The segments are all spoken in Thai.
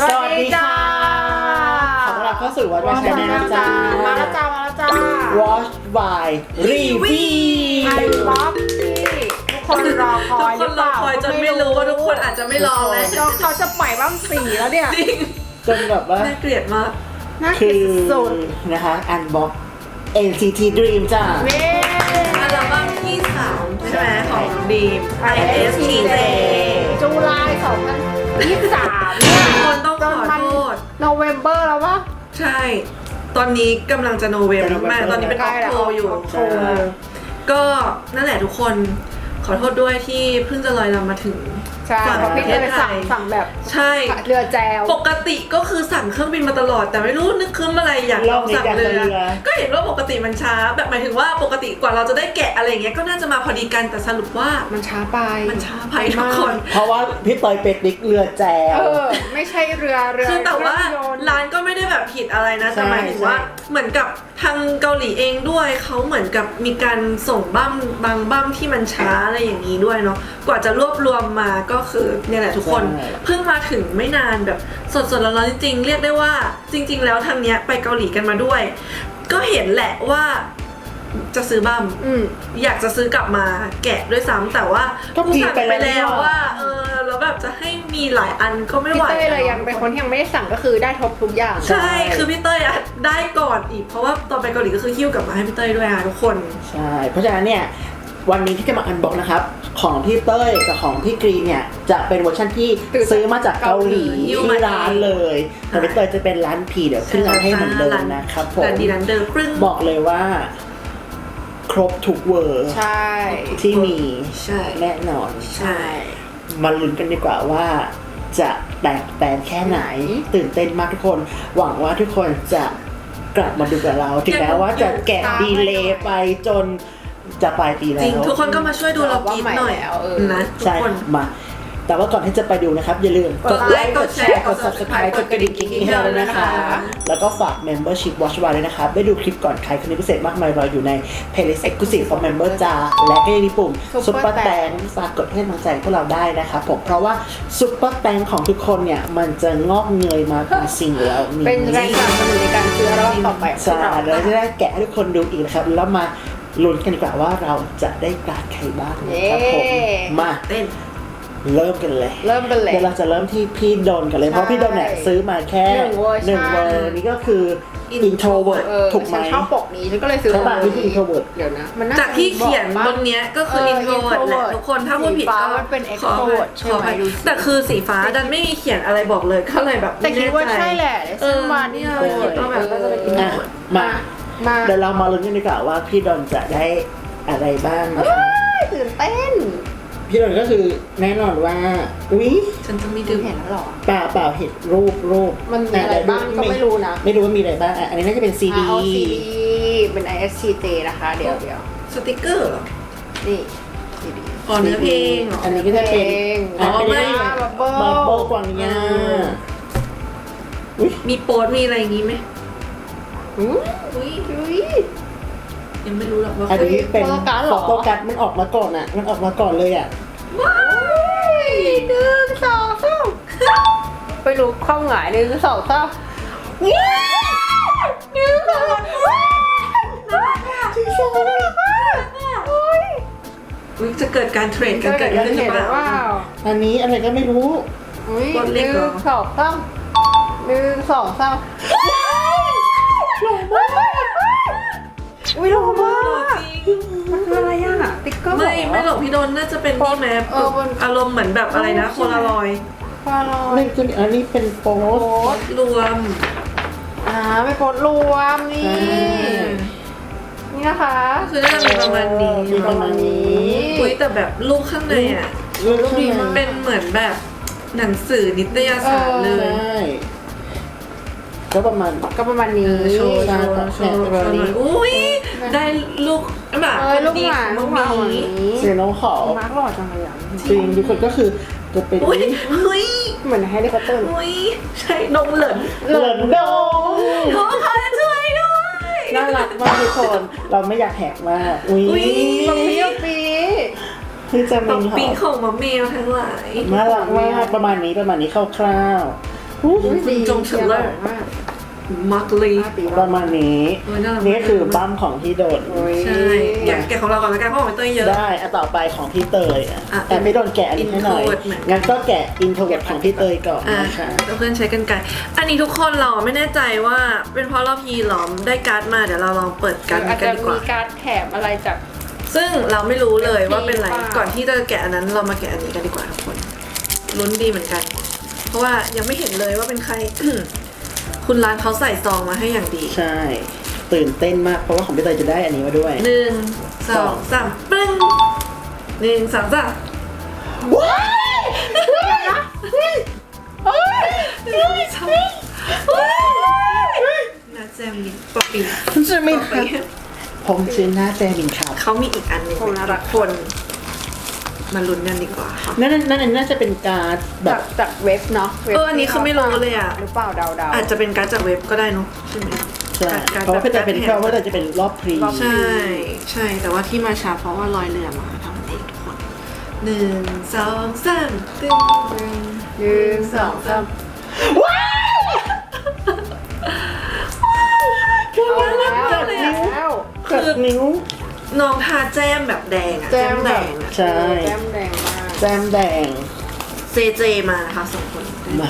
สวัสดีค่ะขอต้อนรับเข้าสู่วัดวัชแนลจ้ามาแล้วจ้ามาแล้วจ้า Watch by Review ไทยบล็อกที่ทุกคนรอคทุอกยคนรอคอยจนไม่รู้ว่าทุกคนอาจจะไม่รอแล้วก็เขาจะปล่อยบ้างสีแล้วเนี่ย จริง จนแบบว่าน่าเกลียดมาก น่าคืคิดอสุดนะคะ Unbox NCT Dream จ้า ๆเว้อัลบั้มที่สามใช่ไหมของดีม ISTJ จุลาย2023เนี่ย โนเวมเบอร์แล้วปะ ใช่ ตอนนี้กำลังจะโนเวมจะ November มากตอนนี้เป็นใกอล้อกแล้วโทอยู่ใช่ก็นั่นแหละทุกคนขอโทษด้วยที่เพิ่งจะลอยลำมาถึง ใช่ฝั่งเพราะพี่ประเทเคศยไทยสั่งสั่งแบบใช่ เรือแจว ปกติก็คือสั่งเครื่องบินมาตลอด แต่ไม่รู้นึกคืนอะไรอยากลองสั่งรอบนี้เรือยากสั่งเรืออก็เห็นว่าปกติมันช้า แบบหมายถึงว่าปกติกว่าเราจะได้แกะอะไรอย่างเงี้ยก็น่าจะมาพอดีกันแต่สรุปว่ามันช้าไปมันช้าไปทุกคน เพราะว่าพี่เตยเป็ดนิกเรือแจวเออไม่ใช่เรือเรือคือแต่ว่าเครื่องยนต์ร้านก็ไม่ได้แบบผิดอะไรนะแต่ใช่หมายถึงว่าใช่เหมือนกับ ทางเกาหลีเองด้วยเขาเหมือนกับมีการส่งบั้มบางบั้มที่มันช้าอะไรอย่างนี้ด้วยเนาะกว่าจะรวบรวมมาก็คือเนี่ยแหละทุกคน เพิ่งมาถึงไม่นานแบบสดๆร้อนๆจริงๆ เรียกได้ว่าจริง ๆ แล้วทางเนี้ยไปเกาหลีกันมาด้วย ก็เห็นแหละว่า จะซื้อบั้มอืม อยากจะซื้อกลับมาแกะด้วยซ้ำแต่ว่าก็ผู้พิมสั่พ์งไปไปแล้แล้ววว่าเออแล้วแบบจะให้มีหลายอันก็ไม่พี่ไหวเต้ยเลยอะยังเป็นคนที่ยังไม่ได้สั่งก็คือได้ทบทุกอย่างใช่ คือพี่เต้ยอะได้ก่อนอีก เพราะว่าตอนไปเกาหลีก็คือหิ้วกลับมาให้พี่เต้ยด้วยอะทุกคน ใช่ เพราะฉะนั้นเนี่ย วันนี้ที่จะมาอันบ็อกนะครับ ของพี่เต้ยกับของพี่กรีนเนี่ย จะเป็นเวอร์ชันที่ซื้อมาจากเกาหลีหิ้วที่มาเองร้านเลยแต่พี่เตยจะเป็นร้านพีเดี๋ยวขึ้นร้านให้เหมือนเดิมนะครับผมแต่ดีนั้นเดิมครึ่งบอกเลยว่า ครบทุกเวอร์ใช่ ที่มีใช่ แน่นอน ใช่ มาลุ้นกันดีกว่าว่าจะแตกแตนแค่ไหน ตื่นเต้นมากทุกคน หวังว่าทุกคนจะกลับมาดูกับเราถึงแม้ว่าจะแกะดีเลย์ไปจนจะปลายปีแล้จริงวทุกคนก็มาช่วยดูเรากินหน่อยแล้วเออนะทุกใช่คนมา แต่ว่าก่อนที่จะไปดูนะครับ อย่าลืมกดไลค์กดแชร์กด subscribe กดกระดิ่งกิ๊งให้เราด้วยนะคะ แล้วก็ฝาก membership watch bar ด้วยนะครับ ได้ดูคลิปก่อนใครคลิปพิเศษมากมายรออยู่ใน playlist exclusive for member จ้าและก็ยังมีปุ่ม Super super แตงฝากกดให้กำลังใจพวกเราได้นะครับผมเพราะว่า super แตงของทุกคนเนี่ยมันจะงอกเงยมาเป็นสิ่งแล้วนี้เป็นแรงสนับสนุนในการซื้ออัลบั้มต่อไปของใช่เราแล้วจะได้แกะให้ทุกคนดูอีกนะครับแล้วมาลุ้นกันดีกว่าว่าเราจะได้การดใครบ้างนะครับผมเย้มาเต้น เริ่มกันเลย เริ่มกันเลย เดี๋ยวเราจะเริ่มที่พี่ดนกันเลยใช่เพราะพี่ดนเนี่ยซื้อมาแค่หนึ่งเวอร์ชันหนึ่งเวอร์นี่ก็คือ introvert เออถูกไหมฉันชอบปกนี้ฉันก็เลยซื้อใช่ป่ะปกนี่คือ introvert เดี๋ยวนะ มันน่จากที่เขียนบอกบว่านเนี้ยก็คือเออ introvert แหละ introvert ทุกคนถ้าพูดผิดสีฟ้าก็มันเป็น ขออภัย extrovert ใช่ไหมขออภัยดูสิแต่คือสีฟ้าดันไม่มีเขียนอะไรบอกเลยก็เลยแบบแต่คิดว่าใช่แหละเออมานี่นี่เราคิดว่าแบบก็จะเป็นอะ introvert มา มาเดี๋ยวเรามาลุ้นกันดีกว่าว่าพี่ดนจะได้อะไรบ้างนะคะ ตื่นเต้น พี่ดนก็คือแน่นอนว่าอุ๊ยฉันจะไม่ดูดื่มเห็นแล้วเหรอ เปล่าเปล่าเห็นรูปรูปมันมีอะไรบ้างก็ไม่รู้นะ ไม่รู้ว่ามีอะไรบ้างอะอันนี้น่าจะเป็นซีดีเอา CD เป็น ISTJ นะคะ เดี๋ยวเดี๋ยวสติกเกอร์เหรอนี่ CD อ๋อเนื้อเพลงเหรออันนี้ก็จะเป็นเพลงอะอ๋อเป็นไม่บับ Bubble เบิ้ลกวางยาอุ๊ยมีโป๊ตมีอะไรอย่างงี้ไหมอุ้ยอุ้ยอุ้ ยยังไม่รู้หรอกว่าอันนี้เป็นโฟโต้การ์ดเหรอ โฟโต้การ์ดมันออกมาก่อนอะ มันออกมาก่อนเลยอะ ว้ายหนึ่งสองสามไปรู้ข้องหงายหนึ่งสองสามว้ายหนึ่งสองสามว้ายน่ารักอะจริงๆน่ารักมากอุ้ยอุ๊ยจะเกิดการเทรดกันเกิดขึ้นหรือเปล่า อันนี้อะไรก็ไม่รู้ อุ้ยบนหเล็กนึ่เหรองสองสามหนึ่งสองสามห อุ้ยหล่อมากจริงมันคืออะไรอะติ๊กเกอร์ไม่ไม่หรอกพี่โดนน่าจะเป็นนี่แมปเออมันอารมณ์เหมือนแบบอะไรนะโคลารอยด์ฟาลอนี่ยคืออันนี้เป็นโพสโพต์สต์ รวมอ่าไม่โพสต์รวมนี่อ่านี่นะคะคือน่าจะมีประมาณนี้มีประมาณนี้อุ้ยแต่แบบรูปข้างในอะ รูปดีมาก เป็นเหมือนแบบหนังสือนิตยสารเลใชย่ ก็ประมาณ ก็ประมาณนี้โชว์โชว์โชว์โชว์หน่อยอุ้ยได้ลูกหมาเออลูกหมาคนดีลูขกองหมามัแบมีบนี้เสียงน้องขอมาร์กหล่อจังเลยอะจริงทุกคนก็คือจะเป็นอุ้ยเฮ้ยเหมือนแฮร์รี่พอตเตอร์อุ้ยใช่นมเหลินเหลินดงโอ้ขอช่วยด้วยน่ารักมากทุกคนเราไม่อยากแหกมากอุ้อุ๊ยยปังปี้ปีคือจะตมีบเหรปีอของมะเมลทั้งหลายน่ารักมากประมาณนี้ประมาณนี้คร่าว คุณจงเฉลยมากมักลีห้าปีปแล้วระมาณนี้โอ้ยน่ารักนี่คือบัมของพี่โดนโอ้ยใช่แกะแกะของเราก่อนแล้วกันเพราะของพี่เต้ยเยอะได้อะต่อไปของพี่เตยอะอะแต่ไม่โดนแกะอันนี้ให้หน่อย introvert เหมือนกันงั้นก็แกะอินโทรเวิร์ดของพี่เตยก่อนอะนะคะแล้วเพื่อนใช้กันไกลอันนี้ทุกคนเราไม่แน่ใจว่าเป็นเพราะเราพีหรอมได้การ์ดมาเดี๋ยวเราลองเปิดการ์ดอาจกัจะนดีกมีว่าการแถมอะไรจาก ซึ่งเราไม่รู้เลยว่าเป็นอะไรเปล่าก่อนที่จะแกะอันนั้นเรามาแกะอันนี้กันดีกว่าทุกคนลุ้นดีเหมือนกัน เพราะว่ายังไม่เห็นเลยว่าเป็นใคร คุณร้านเขาใส่ซองมาให้อย่างดีใช่ ตื่นเต้นมากเพราะว่าของพี่เตยจะได้อันนี้มาด้วย หนึ่งสองสามปึ้งหนึ่งสองสามว้ายเฮ้ยหนึ่งสองน่าแจมมินปอปีคุณจะไม่ปอค่ะปีผมชื่อหน้าแจมินครับเขามีอีกอันหนึงของน่ารักคน มาลุ้นกันดีกว่าค่ะ นั่นนั่นนั่นน่าจะเป็นการ์ดแบจาบกจากเว็บเนาะว็บเอออันนี้คือไม่รู้เลยอะ หรือเปล่าเดาเดา อาจจะเป็นการดจากเว็บก็ได้เนอะใช่ไหมใช่การเพราะว่าพี่เตยเป็นการเพราะว่าเตยจะเป็นรอบพรีใช่ใช่แต่ว่าที่มาช้าเพราะว่าลอยเรือมาทำเองทุกคนหนึ่งสองสามตึ้งหนึ่งสองสามว้ายเอาแล้วจัดนิ้วแล้วกัดนิ้ว น้องทาแจ้มแบบแดงอะแจแจ้มมแดแดงงอะใช่แจมแดงมาก แจมแดงเจเจมานะคะสองคนมา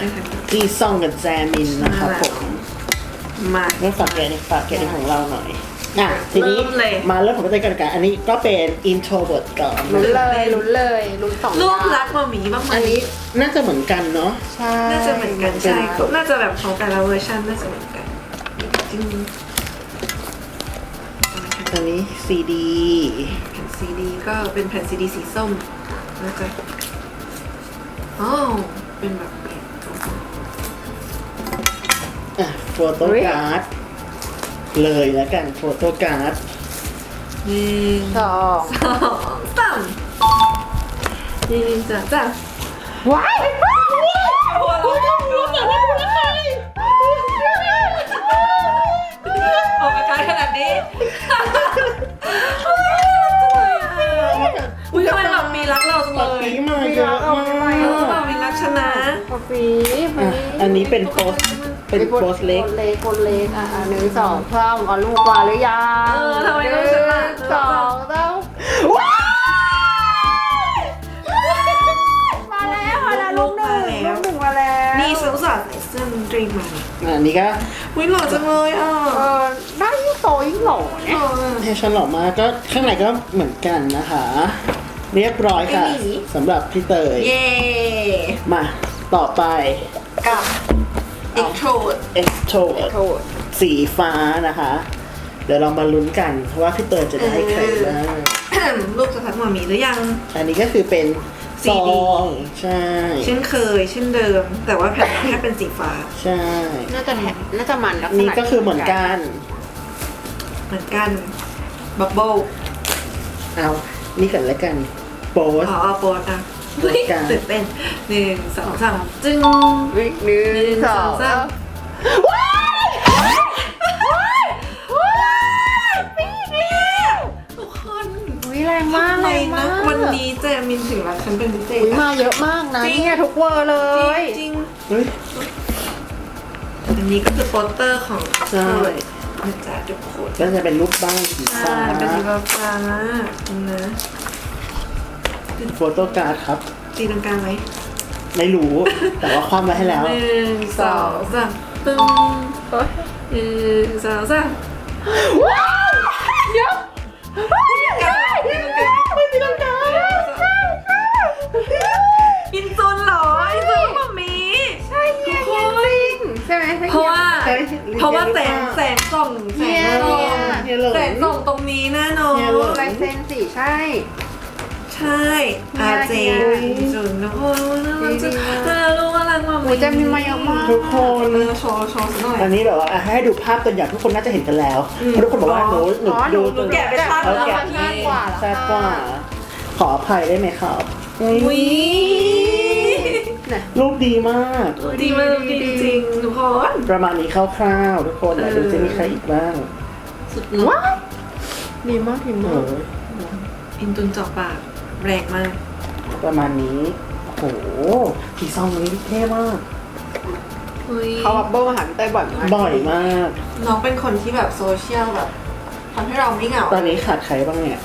จีซองกับแจมินนะครับผม มางั้นฝากแกะนี่ฝากแกะนี่ของเราหน่อยอะทีนี้เริ่มเลย มาเริ่มของพี่เตยกันกันอันนี้ก็เป็น introvert ก่อนลุ้นเลยลุ้นเลยลุ้นสองรูปอย่างรักมาหมีบ้างไหมอันนี้น่าจะเหมือนกันเนาะ ใช่น่าจะเหมือนกันใช่น่าจะแบบของแต่ละเวอร์ชันน่าจะเหมือนกันจริง อันนี้ซีดีแผ่นซีดีก็เป็นแผ่นซีดีสีส้มแล้วก็อ๋อเป็นแบบนี้อะโฟโต้การ์ดเลยแล้วกันโฟโต้การ์ดหนึ่งสองสองสามหนึ่งสองสามว้ายหัวเราะหัวเราะออกอาการขนาดนี้ อุ้ยทำไมแบบมีรักเราจังปักเลยปีมาเยอะมากเออแบบมีรักชนะปอปีมาอะอันนี้เป็นโพสเป็นโพสเล็กคนเล็กคนเล็กอะอะหนึ่งสองสามเอาลูกมาหรือยังเออทำไมหต้องนึ่ฉลาดงสองสามมา สัตว์ใส่เสื้อดนตรีมาอะอันนี้ก็อุ้ยหล่อจังเลยอะเออได้ยิ่งโตยิ่งหล่อเนี่ยให้ฉันหล่อมากก็ข้างในก็เหมือนกันนะคะ เรียบร้อยค่ะสำหรับพี่เตย เย่มาต่อไป กับ Extrovert e x t r o โทษสีฟ้านะคะ เดี๋ยวเรามาลุ้นกันว่าพี่เตยจะได้ใครบ้างลูกจะทักมามีหรือยัง อันนี้ก็คือเป็น ซ CD องใช่เช่นเคยเช่นเดิม แต่ว่าแผ่นแค่เป็นสีฟ้าใช่ น่าจะแถมน่าจะมันลักษณะนี่ก็คือเหมือนกันเหมือนกันบับเบิ้ลเอานี่กันแล้วกันโปส อ๋อเอาโปสอะโปสกัน ตื่นเต้นหนึ่งสองสามจึงวิกหนึ่งสองสามทุก แรงมากทำไมแรงมานะก วันนี้เจมินถึงรักฉันเป็นพิเศษอุ้ยอะ มาเยอะมากนะจริง เนี่ยทุกเวอร์เลย จริงเฮ้ย ๆอันนี้ก็คือโปสเตอร์ของใช่นะจ๊ะทุกคนก็จะเป็นรูปบ้านสีใช่ฟ้าเป็นสีฟ้าๆนะโฟโต้การ์ดครับ ตีลังกาไหมไม่รู้ แต่ว่าความไว้ให้แล้ว หนึ่งสองสามปึ้งเฮ้ยหนึ่งสองสามเดี๋ยวไใช่ไหมใช่เพราะว่าใช่เพราะว่าแสงแสงส่องแสงส่องเฮียเลยแสงส่องตรงนี้แน่นอนเฮียเลยลายเซ็นสิใช่ ใช่อาเจเฮียอินซุนนะโอ้ยน่ารักจังจริงๆน่ารักน่ารักมากโอ้ยจะมีมาเยอะมากทุกคนเออโชว์โชว์สักหน่อยอันนี้แบบว่าอะให้ดูภาพตัวอย่างทุกคนน่าจะเห็นกันแล้วอืมเพราะทุกคนบอกว่าหนูหนูอ๋อหนูดูหนูแกะไปชาติเขาแล้วแกะชาติกว่าแล้วแซ่บกว่าขออภัยได้ไหมครับอุ้ยเนี่ยรูปดีมาก ดีมากดีจริงๆทุกคนประมาณนี้คร่าวๆทุกคนไหนดูจะมีใครอีกบ้างสุดหล่อดีมากดีเอมากออินตุนเจาะปากแรงมาก ประมาณนี้โอ้โหสีซองนี้เท่มากอุ๊ยเขาบับเบิ้ลมาหาพี่เต้ยบ่อยมากบ่อยมาก น้องเป็นคนที่แบบโซเชียลแบบทำให้เราไม่เหงาตอนนี้ขาดใครบ้างเนี่ย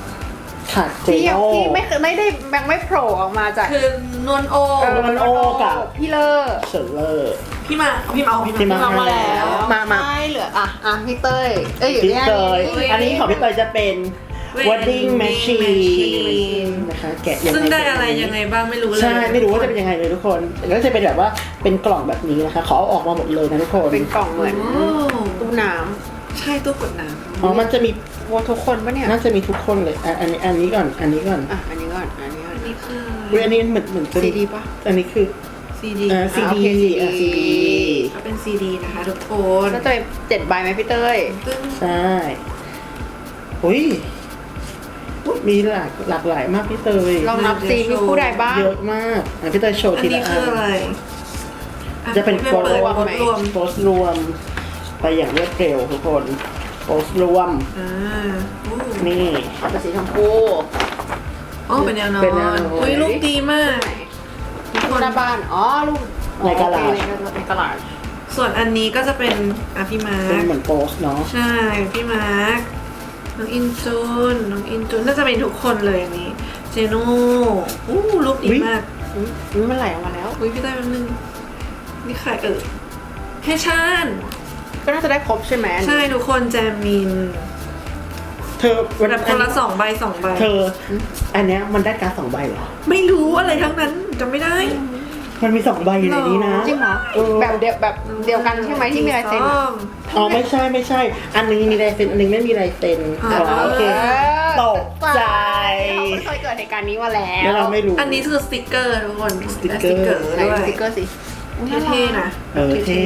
ขาดเจที่ยังโน่ที่ไม่เคยไม่ได้ยังไม่โผล่ออกมาจากคือนวลโอเออมันโอกับ พี่เลอร์ เฉินเลอร์ พี่มาพี่เมา พี่พี่มามามาแล้ว มามา ใช่เหลืออะอะพี่เต้ยเอ้ยอยู่พี่เนี่ยเตยนี่อันนี้ของพี่เตยจะเป็น wedding machine นะคะแกะยังซึ่งไงได้อะไรยังไงบ้างไม่รู้เลยใช่ ไม่รู้ว่าจะเป็นยังไงเลยทุกคนแล้วจะเป็นแบบว่าเป็นกล่องแบบนี้นะคะ ขอเอาออกมาหมดเลยนะทุกคนเป็นกล่องเหมือนโอ้ตู้น้ใช่ตู้กดน้อ๋อมันจะมีำ โอ้ทุกคนปะเนี่ยน่าจะมีทุกคนเลยอะอันนี้อันนี้ก่อน อันนี้ก่อนอะอันนี้ก่อนอันนี้ก่อนำนี่คืออุ้ยอันนี้เหมือนเหมือนเป็นซีดีปะอันนี้คือซีดีอ่าซีอ่าดีโอเคอ่า CD ซีดีก็เป็นซีดีนะคะทุกคนแล้วเต้ยเจ็ดใบไหมพี่เต้ยซึ่งใช่อุ้ยมีหลากหลากหลายมากพี่เตยลองนับซีมีผู้ใดบ้างเยอะมากอะพี่เตยโชว์อันทีนี้ละอัคือนอะไรอ่จะเป็นเปิดโฟล์เปิดรวมโพสไหมต์รวมโพสต์รวมไปอย่างรวดเร็วทุกคน โพสต์รวม อ่าโอ้นี่เป็นสีชมพู อ๋อเป็นแนวนอนเป็นแนวนอน อุ้ยรูปดีมากทุกคนหน้าบ้าน อ๋อลูกในกะลาโอเคในกะลาส่วนอันนี้ก็จะเป็นอะพี่มาเป็นร์คเหมือนโพสต์เนาะใช่พี่มาร์คน้องอินจูนน้องอินจูนน่าจะเป็นทุกคนเลยอันนี้ เจโน่อู้รูปดีมากอุ๊ยมันไหลออกมาแล้ว อุ้ยพี่ได้แป๊บนึงนี่ใครเอ่ยเฮชาน ก็น่าจะได้ครบใช่ไหมใช่ทุกคนแจมินเธอวันแบบคนละสองใบสองใบเธอ อันเนี้ยมันได้การดสองใบเหรอ ไม่รู้อะไรทั้งนั้นจำไม่ได้ มันมีสองใบอยู่ในนี้นะ จริงเหรอเออ แบบเดียวแบบเดียวกันใช่ไหมที่มีลายเซ็นถูกอะต้องอ๋อไม่ใช่ไม่ใช่ อันนึงมีลายเซ็นอันนึงไม่มีลายเซ็นอ่าอ๋อโอเคตกใจ เราไม่เคยเกิดเหตุการณ์นี้มาแล้แล้ววเราไม่รู้ อันนี้คือสติกเกอร์ทุกคนสติ๊กเกอร์ไหนด้วสยติ๊กเกอร์สิเท่ๆนะ เออเท่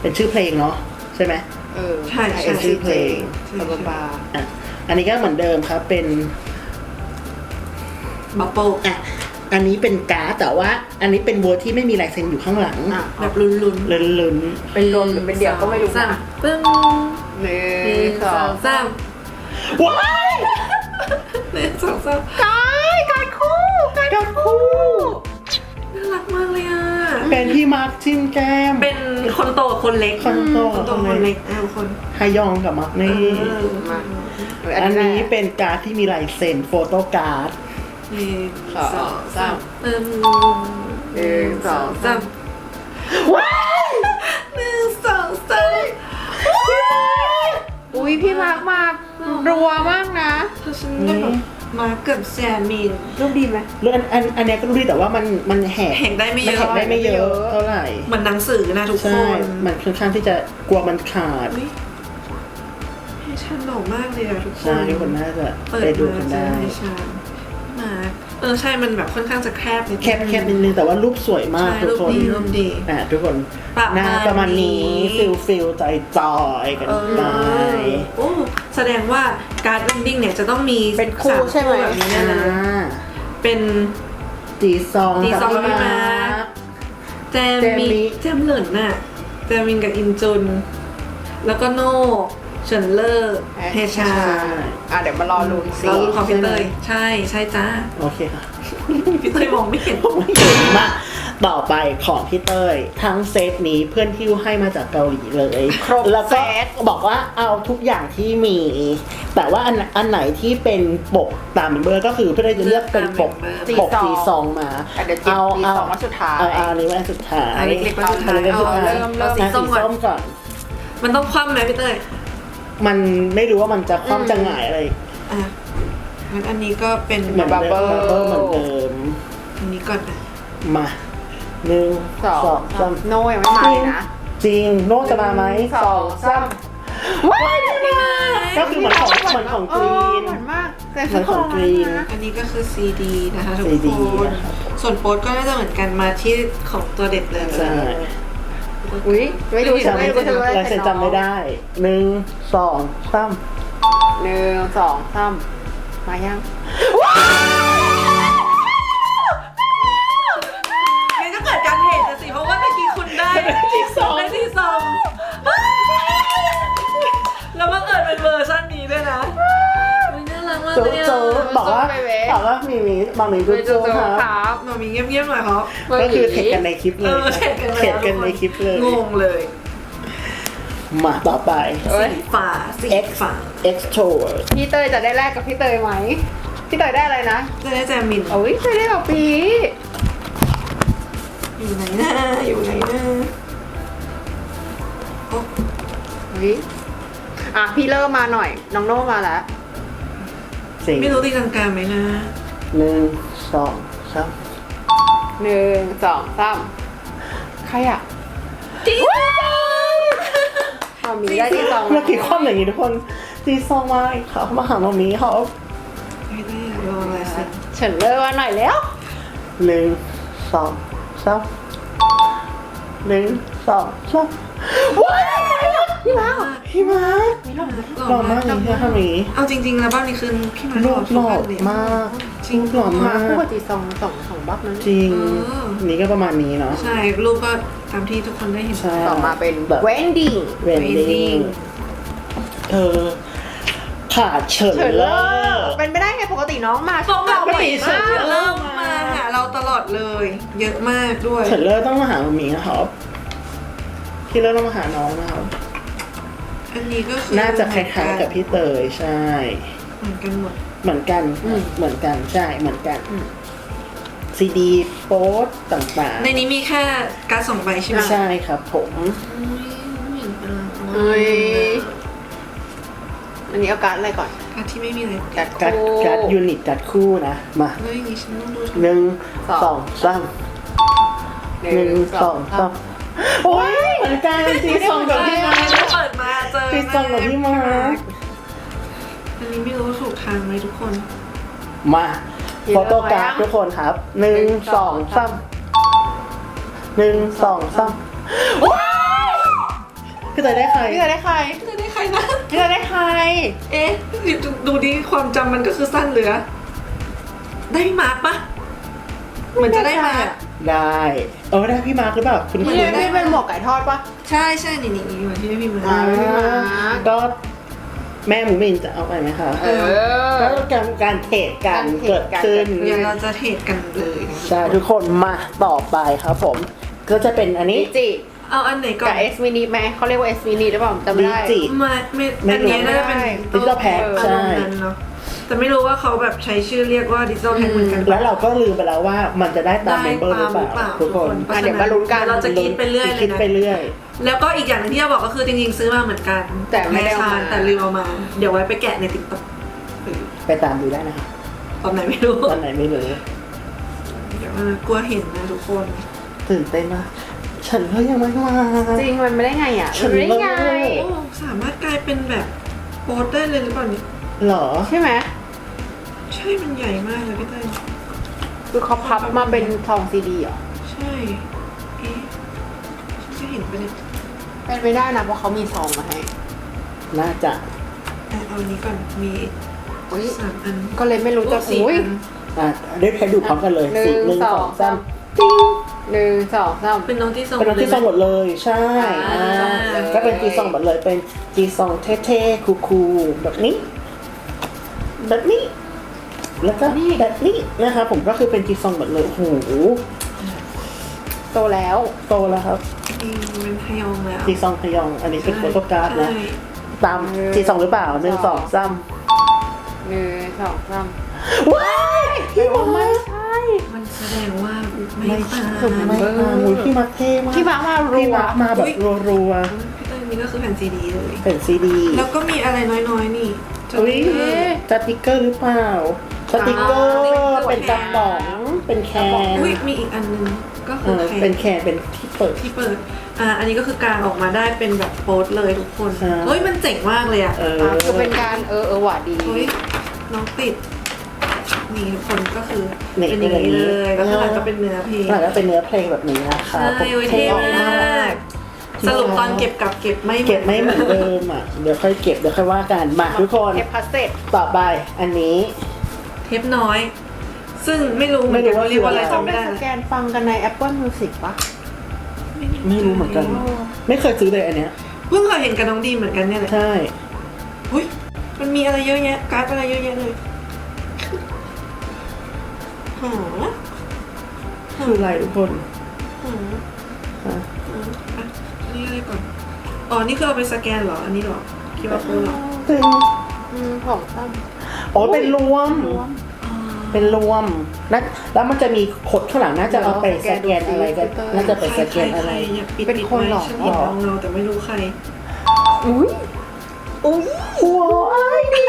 เป็นชื่อเพลงเนาะใช่ไหมเออใช่ใช่ เป็นชื่อเพลงใช่บาบาบาอะอันนี้ก็เหมือนเดิมครับเป็น บับเบิ้ลอะ อันนี้เป็นการ์ดแต่ว่า อันนี้เป็นวัวที่ไม่มีลายเซ็นอยู่ข้างหลังอะแบบลุ้นๆเลินเป็นรวมหรือเป็นเดี่ยวก็ไม่รู้สานะมปึ้งหนึ่หนึ่งงสสอองงสามๆว้ายหนึ่งสองสามกายการคู่การการ์ดคู่ น่ารักมากเลยอะ เป็นพี่มาร์คจิ้มแก้ม เป็นคนโตกับคนเล็กคนโตคนโตกับคนเล็กอะทุกคนฮยองกับมาร์คนี่ เออมาอันนี้เป็นการ์ดที่มีลายเซ็นโฟโต้การ์ดหนึ่งสองสามเอิ่มหนึ่งสองสามว้ายหนึ่งสองสามอุ้ยพี่มาร์คมารัวมากนะเพราะฉันได้แบบ มาเกือบแสนมิลรูปดีไหมเรื่องอันอันอันเนี้ยก็รู้ดีแต่ว่ามันมันแหกแหกได้ไม่เยมันอะแหกได้ไม่เยอะเท่าไหร่ เหมือนหนังสือนะทุกคใช่ นมันค่อนข้างที่จะกลัวมันขาด อุ๊ยให้ฉันหล่อมากเลยอะทุกคน ใช่ทุกคนน่าจะเปิดไปดูมากันเจอได้ให้ฉันมา เออใช่มันแบบค่อนข้างจะแคบนิดนึง แคบแคบนิดนึงแต่ว่ารูปสวยมากใช่ทุกรูปคนดีรูปดีอะทุกคนประมาณหน้าประมาณนี้ นี้ ฟิลฟิลจอยจอยๆกันเอไป อโอ้แสดงว่าการ์ดเวนดิ้งเนี่ยจะต้องมีเป็นคู่สาใช่ไหม แบบนี้อ่าแน่เลยเป็น จีซองจีซองกับพี่มาร์ร์ค แจมแจมมิมีแจมเหลินน่ะแจมมินกับอินจุน แล้วก็โน่ เฉินเลอร์เฮชาอะเดี๋ยวมารอลุ้นสิเรารู้ของพี่เตยใช่ใช่จ้าโอเคค่ะพี่เตยมองไม่เห็นไม่เห็นมากต่อไปของพี่เต้ยทั้งเซตนี้เพื่อนที่ให้มาจากเกาหลีเลยครบแล้วเซก็ตบอกว่าเอาทุกอย่างที่มี แต่ว่าอันอันไหนที่เป็นปกตามเมมเบอร์ก็คือเพื่อนจะเลือกเป็นปกตามปกสีซองมาอะเดี๋ยวจิบสีซองไว้สุดท้ายเอาเอาอันนี้ไว้สุดท้ายอันเล็กๆไว้สุดท้ายอันเล็กๆสุดท้ายเอาเริ่มเริ่มอะสีส้มก่อนสีส้มก่อนมันต้องคว่ำไหมพี่เตย มันไม่รู้ว่ามันจะคว่ำจะหงายอะไรอะงั้นอันนี้ก็เป็นเหมือนบับเบิ้ลบับเบิ้ลเหมือนเดิม อันนี้ก่อนนะมาหนึ่งสองสองสามโนยังไม่มาเลยนะ จริงโน้ตจะมาไหมสองสามว้ายก็คือเหมือนของเหมือนของกรีนเหมือนมากแต่เหมือนของกรีนนะอันนี้ก็คือซีดีนะคะทุก CD คนนะครับส่วนโป๊ตก็น่าจะเหมือนกันมาที่ของตัวเด็ดเลยใช่ อุ้ยไม่ดูจำไม่ไม่ดูได้ลายเซ็นจำไม่ได้หนึ่งสองสามหนึ่งสองสามมายังงั้ มากโจ๊เลยโจ๊อะบอกว่าไปเว้ยถามว่ามีมีบางหนึ่งจุไม่ดจูโจ้จูครับครับมามีเงียบๆหน่อยครับก็คือเทคกันในคลิปเอเลยอเทรดกันเลยเทคกันในคลิปเลย งงเลยมาต่อไป เอ้ยสีฟ้าสี X ฟ้า extrovert พี่เตยจะได้แลกกับพี่เตยไหม พี่เตยได้อะไรนะจะได้แจมินโอ้ยเตยได้กับปีอยู่ไหนนะอยู่ไหนนะโอ้เฮ้ยอะพี่เริ่มมาหน่อย น้องโน่มาแล้ว สี่ไม่รู้ตีลังกาไหมนะหนึ่งสองสามหนึ่งสองสามใครอะจิ๊บมามีได้ที่สองเมื่อกี้คว่ำอย่างนี้ทุกคนจีซองมาเขามาหามามีเขาไม่ได้รออะไรสิเฉินเริ่มมาหน่อยแล้วหนึ่งสองสามหนึ่งสองสามว้าย พี่มาร์คพี่มาร์คหล่อมากเลยพี่มามีเอาจริงๆแล้วบ้านนี้คือพี่มารูปหล่อทุกนเลยมากจริงรูปหล่อมาคู่กับจีซองสองสองบัฟนั้นจริงเออนี่ก็ประมาณนี้เนาะใช่รูปก็ตามที่ทุกคนได้เห็นใช่ต่อมาเป็นแบบเวนดิ้งเวนดิ้ง Wedding เธอขาดเฉินเฉินเลเริ่ยมเป็นไปได้ไงปกติน้องมาปกแบบติบ่อยเฉินมากเริ่มมาหาเราตลอดเลย เยอะมากด้วยเฉินเลอร์ต้องมาหามามีนะครับพี่เลอร์ต้องมาหาน้องนะครับ อันนี้ก็คือน่าจะคล้ายๆ กับพี่เตยใช่ เหมือนกันหมด เหมือนกันเหมือนกันใช่เหมือนกันซีดีโป๊ตต่างในนี้มีแค่การดสองใบใช่ไหมๆ ใช่ครับผมเฮ้ย อันนี้เอาการ์ดอะไรก่อนการดที่ไม่มีอะไรการ์ดกัดคู่ กัดยูนิตกัดคู่นะมาเฮ้ยนี่ฉันต้องดูหนึ่งสอง สองสามหนึ่งสองสาม โอ้ยเหมือนกันจีซองกับพี่มาเปิดมาเจอจีซองกับพี่มาอันนี้ไม่รู้ว่าถูกทางไหมทุกคน มาโฟโต้การ์ดทุกคนครับหนึ่งสองสามหนึ่งสองสามว้ายพี่เตยได้ใครพี่เตยได้ใครจะได้ใครนะพี่เตยได้ใคร เอ๊ะดูดูดิความจำมันก็คือสั้นเหลือ ได้พี่มาร์กปะเหมือนจะได้มาร์ก ได้ เออได้พี่มาร์คหรือเปล่าคุณพี่คุณเตยได้เป็นหมวกไก่ทอดปะใช่ใช่นี่นี่นี่เหมือนที่ได้พี่มาร์อ่ากพี่มาร์คก็แม่หมูมินจะเอาไปไหมคะเออก็การการเทรดกันการเทรเกิดดกันขึ้น เดี๋ยวเราจะเทรดกันเลยนะใช่ทุกคนมาต่อไปครับผม ก็จะเป็นอันนี้ดิจิเอาอันไหนก่อกับนเอสมินิไหมเขาเรียกว่าเอสมินิหรือเปล่าจำไม่ดิได้ จิ มาไม่ไม่อันนี้น่าจะเป็นได้ดิจิตอลแพ็ค อารใช่มณ์นั้นเนาะ แต่ไม่รู้ว่าเขาแบบใช้ชื่อเรียกว่าดิจิตอลแพ็คเหมือนกันแล้วเราก็ลืมไปแล้วว่ามันจะได้ตามเมได้มเบอร์หรือเปล่าตามหรือเปล่าทุกคนทุกคนอะเดี๋ยวมาลุ้นกันเราจะคิดไปเรื่อยเลยคิดนะไปเรื่อย แล้วก็อีกอย่างหนึงที่จะบอกก็คือจริงๆซื้อมาเหมือนกันแต่ไม่ได้เอามาชนแต่ลืมเอามา เดี๋ยวไว้ไปแกะในติ๊กต็อกไปตามดูได้นะคะตอนไหนไม่รู้ตอนไหนไม่รู้เดี๋ยวเออกลัวเห็นนะทุกคน ตื่นเต้นมากฉันก็ยังไม่มา จริงมันไม่ได้ไงอะฉัมันนไม่ได้ไงเลิกโอ้สามารถกลายเป็นแบบโป๊ตได้เลยหรือเปล่าเนี่ยเหรอ ใช่ไหมใช่มันใหญ่มากเลยพี่เต้ยคือเขาพับมาเป็นซองซีดีเหรอ ใช่เอ๊ะฉันจะเห็นไปะเนี่ยเป็นไปได้นะเพราะเขามีซองมาให้ น่าจะอะเอาอันนี้ก่อนมีอุ๊ยสามอันก็เลยไม่รู้จะสี่อุ้ยอันอะได้แค่ดูพร้อมกันเลยหนึ่งสี่หนึ่งสสอองงสามหนึ่งสองสาม เป็นน้องที่ส่งเป็นน้องจีซองหมดเลยใช่อ่า อ่าก็เป็นจีซองหมดเลยเป็นจีซองเท่ๆคูลๆแบบนี้ แบบนี้ แล้วก็แบบนี้นะคะผมก็คือเป็นจีซองหมดเลยโอ้โหโตแล้วโตแล้วครับอืมเป็นพยองแล้วจีซองพยอง อันนี้เป็นโฟโต้การ์ดนะใช่ตามจีซองหรือเปล่าหนึ่งสองสามหนึ่งสองสามว้ายพี่มาไม่ร์คใช่ มันแสดงว่าไม่ไม่ตาใช่มไม่ตามอุ๊ยพี่มาร์คเท่มากพี่มาร์คมารัวพี่มาร์คมาแบบรัวพี่เต้ยนี่ก็คือแผ่นซีดีเลยๆเป็นซีดี แล้วก็มีอะไรน้อยๆนี่อุ้ยเออสติกเกอร์หรือเปล่า สติกเกอร์อ่าเป็นกระป๋องเป็นแคนอุ้ยมีอีกอันนึงก็เอคืออแผ่เป็นแคนเป็นที่เปิด ที่เปิดอ่าอันนี้ก็คือการออกมาได้เป็นแบบโพสต์เลยทุกคนใช่ เฮ้ยมันเจ๋งมากเลยอะเอออะคือเป็นการเออเออหวาดี เฮ้ยน้องติดนี่ทุกคนก็คือนี่เป็นอย่างนี้เลยแล้วข้างหลังก็เป็นเนื้อเพลงหลังก็เป็นเนื้อเพลงแบบนี้นะคะใช่โอ้ยเท่มากสรุปตอนเก็บกับเก็บไม่เก็บไม่เหมือนเดิมอะเดี๋ยวค่อยเก็บเดี๋ยวค่อยว่ากันมาทุกคน เทปพาสเซ็ตต่อไปอันนี้ เทปน้อย ซึ่งไม่รู้เหมือนกันว่าเรียกว่าอะไรต้องจำไม่ได้ได้สแกนฟังกันใน Apple Music ปะไม่รู้เหมือนกัน ไม่เคยซื้อเลยอันเนี้ยเพิ่งเคยเห็นกับน้องดีเหมือนกันเนี่ยแหละใช่อุ้ยมันมีอะไรเยอะแยะการ์ดอะไรเยอะแยะเลยหาคืออะไรทุกคนหาฮะหาอะนี่อะไรก่อนอ๋อนี่คือเอาไปสแกนเหรออันนี้เหรอคิดว่าคือเหรอเป็นอืมของตั้ม โอ้เป็นรวม เป็นรวมแล้วแล้วมันจะมีขดข้างหลังน่าจะเอาไปสแกนอะไรกันน่าจะไปสแกนอะไรใคๆอยากปิดเป็นคนเหรอปิดไว้ฉันเห็นเงาๆแต่ไม่รู้ใคร อุ้ยอุ้ยว้าวไอ้ดี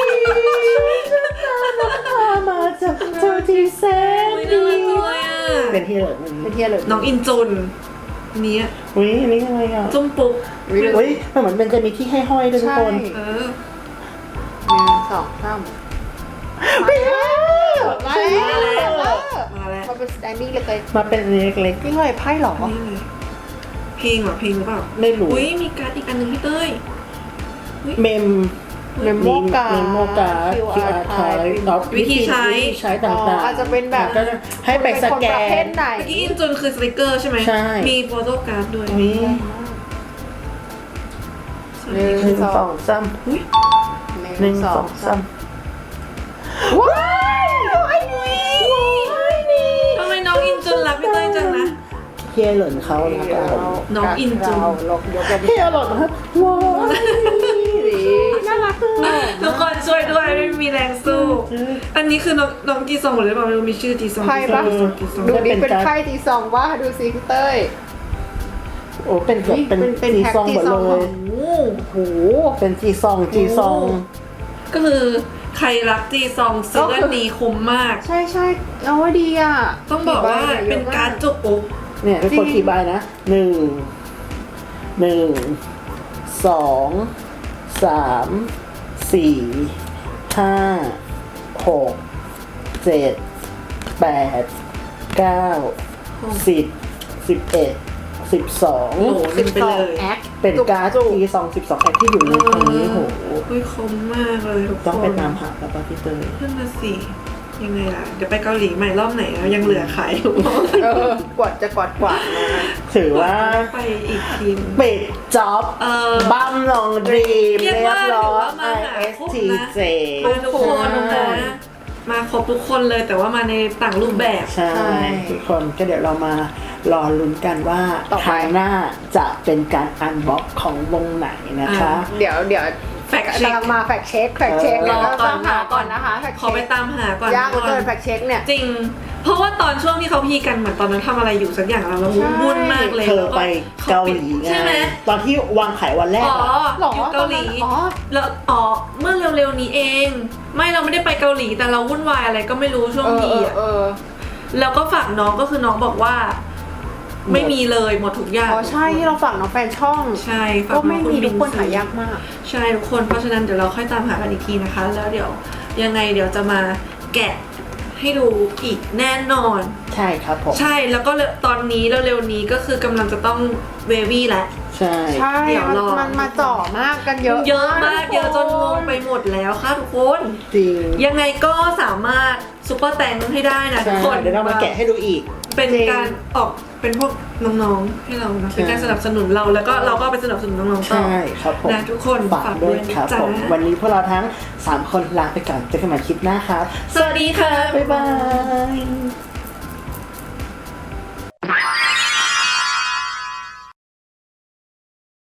มาจากเธอที่แสนโอ้ยดีน่ารักเลยอะเป็นที่เหลือมันเป็นเทียเลยน้องอินจุนเนี้ยอุ้ยอันนี้อะไรอะจุ้มปุ๊กอุ้ยมันเหมือนมันจะมีที่ให้ห้อยด้วยทุกคนเออหนึ่งสองสามไปแล้ว มาแล้วมาแล้วมาเป็นสแตนดิ้งเลย มาเป็นอันเล็กนี่เลยไพ่หรออันนี้เลยเพลงเหรอเพลงหรือเปล่าๆไม่รู้อุ้ยมีการ์ดอีกอันหนึงพี่เต้ยเมมเมมโมการ์ดเมมโมการ์ด QR ไทยวิธีใช้วิธีใช้ต่างอ๋อๆอาจจะเป็นแบบก็จะให้ไปสแกเป็นคนประเภนทไหนเมื่อกี้อินจุนคือสติกเกอร์ใช่ไหมใช่มีโฟโต้การ์ดด้วยนี่หนึ่งหนึ่งสองสามอุ้ยหนึ่งสองสาม ว้าวไอ้นี่ทำไมน้องอินจุนรักพี่เต้ยจังนะ เฮียเหลินเขาแล้วก็น้องอินจุนลกยกกันเฮียเหลินครับว้าวน่ารักทุกคนช่วยด้วยไม่มีแรงสู้ อันนี้คือน้องน้องจีซองหรือเปล่าไม่รู้มีชื่อจีซองไพ่ปะจีซองจีซองดูดิเป็นไพ่ตีสองว่าดูสิพี่เต้ยโอ้เป็นแบบเป็นเป็นเป็นจีแพ็คซองหมดจีซเลองยโอ้โอ้โหเป็นจีซองจีซอง ก็คือ ใครรักจีซองซื้ออันนี้คุ้มมาก ใช่ใช่เอาว่าดีอะต้องบอกว่าเป็นการดจุกอกเนี่ยเป็นคนกี่ใบนะหนึ่งหนึ่งสองสามสี่ห้าหกเจ็ดแปดเก้าสิบสิบเอ็ดสิบสองโหนึงไปเลยแอค เป็นการ์ดจีซองสิบสองแอคที่อยู่ในตรงนี้โหอุ้ยคุ้มมากเลยทุกคนต้องไปตามหาแล้วป่ะพี่เตยนั่นน่ะสิยังไงล่ะ เดี๋ยวไปเกาหลีใหม่รอบไหนแล้วยังเหลือขายอยู่เออกวาดจะกวาดกวาดมาถือว่าไปอีกทีมปิดจ็อบเออบัมลองดรีมเรีเรียยกบว่าร้อยถือว่ามาหา ISTJ มาทุกคนนะ มาครบทุกคนเลยแต่ว่ามาในต่างรูปแบบใช่ทุกคนก็เดี๋ยวเรามารอลุ้นกันว่าต่อไป ครั้งหน้าจะเป็นการอันบ็อกของวงไหนนะคะ เดี๋ยวเดี๋ยวแฟกเช็คกำลังมาแฟกเช็คแฟกเช็คเออเดี๋ยวเรารอก่อนตามหาก่อนนะคะแฟกขอเช็ไปคตามหาก่อนยากเหลือเกินแฟกเช็คเนี่ย จริง เพราะว่าตอนช่วงที่เขาพีกันเหมือนตอนนั้นทำอะไรอยู่สักอย่างเราแล้วใช่วุ่นมากเลยเธอแล้วไปเกาหลีไงใช่ไหมตอนที่วางขายวันแรกอ๋ออะหรออยู่เกาหลีอ๋อ แล้วอ๋อเมื่อเร็วๆนี้เอง ไม่เราไม่ได้ไปเกาหลีแต่เราวุ่นวายอะไรก็ไม่รู้ช่วงเออพีเอออะเออแล้วก็ฝากน้องก็คือน้องบอกว่า ไม่มีเลยหมดทุกอย่างอ๋อใช่ที่เราฝากน้องแฟนช่อง ใช่ฝาก็น้ไม่องมีณทุกคนซื้อหายากมาก ใช่ทุกคนเพราะฉะนั้นเดี๋ยวเราค่อยตามหากันอีกทีนะคะ แล้วเดี๋ยวยังไงเดี๋ยวจะมาแกะ ให้ดูอีกแน่นอน ใช่ครับผม ใช่แล้วก็ตอนนี้เร็วๆนี้ก็คือกำลังจะต้องเววี่แล้วใช่ ใช่เดี๋ยวมันรอ มันมาจ่อมากกันเยอะเยอะมากทุเยอะจนงงคไปหมดแล้วค่ะทุกคน จริง ยังไงก็สามารถ ซูเปอร์แตงให้ได้นะทุกคนเดี๋ยวเรามาแกะให้ดูอีก เป็นการออกเป็นพวกน้องๆให้เราเป็นการสนับสนุนเราแล้วก็เราก็ไปสนับสนุนน้องๆต่อใช่ครับผมนะทุกคนฝากด้วยครับผมวันนี้พวกเราทั้ง 3 คนลาไปก่อนเจอกันใหม่คลิปหน้าครับ สวัสดีค่ะบ๊ายบาย